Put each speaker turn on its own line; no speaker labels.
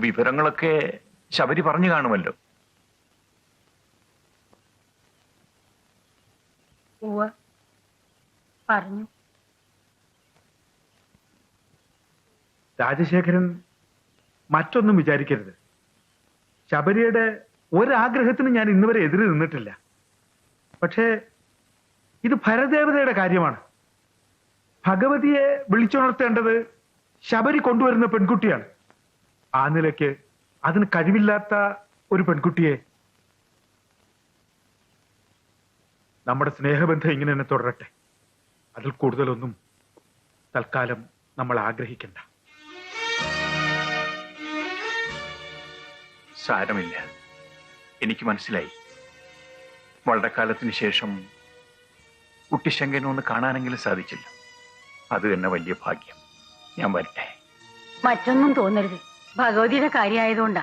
വിവരങ്ങളൊക്കെ ശബരി പറഞ്ഞു കാണുമല്ലോ.
പറഞ്ഞു.
രാജശേഖരൻ മറ്റൊന്നും വിചാരിക്കരുത്. ശബരിയുടെ ഒരാഗ്രഹത്തിന് ഞാൻ ഇന്നുവരെ എതിര് നിന്നിട്ടില്ല. പക്ഷേ ഇത് ഭരദേവതയുടെ കാര്യമാണ്. ഭഗവതിയെ വിളിച്ചുണർത്തേണ്ടത് ശബരി കൊണ്ടുവരുന്ന പെൺകുട്ടിയാണ്. ആ നിലയ്ക്ക് അതിന് കഴിവില്ലാത്ത ഒരു പെൺകുട്ടിയെ നമ്മുടെ സ്നേഹബന്ധം ഇങ്ങനെ തന്നെ തുടരട്ടെ. അതിൽ കൂടുതലൊന്നും തൽക്കാലം നമ്മൾ ആഗ്രഹിക്കണ്ട.
സാരമില്ല. എനിക്ക് മനസ്സിലായി. വളരെ കാലത്തിന് ശേഷം കുട്ടിശങ്കനെ ഒന്ന് കാണാനെങ്കിലും സാധിച്ചില്ല. അത് തന്നെ വലിയ ഭാഗ്യം. ഞാൻ വരട്ടെ.
മറ്റൊന്നും തോന്നരുത്. ഭഗവതിയുടെ കാര്യമായതുകൊണ്ടാ.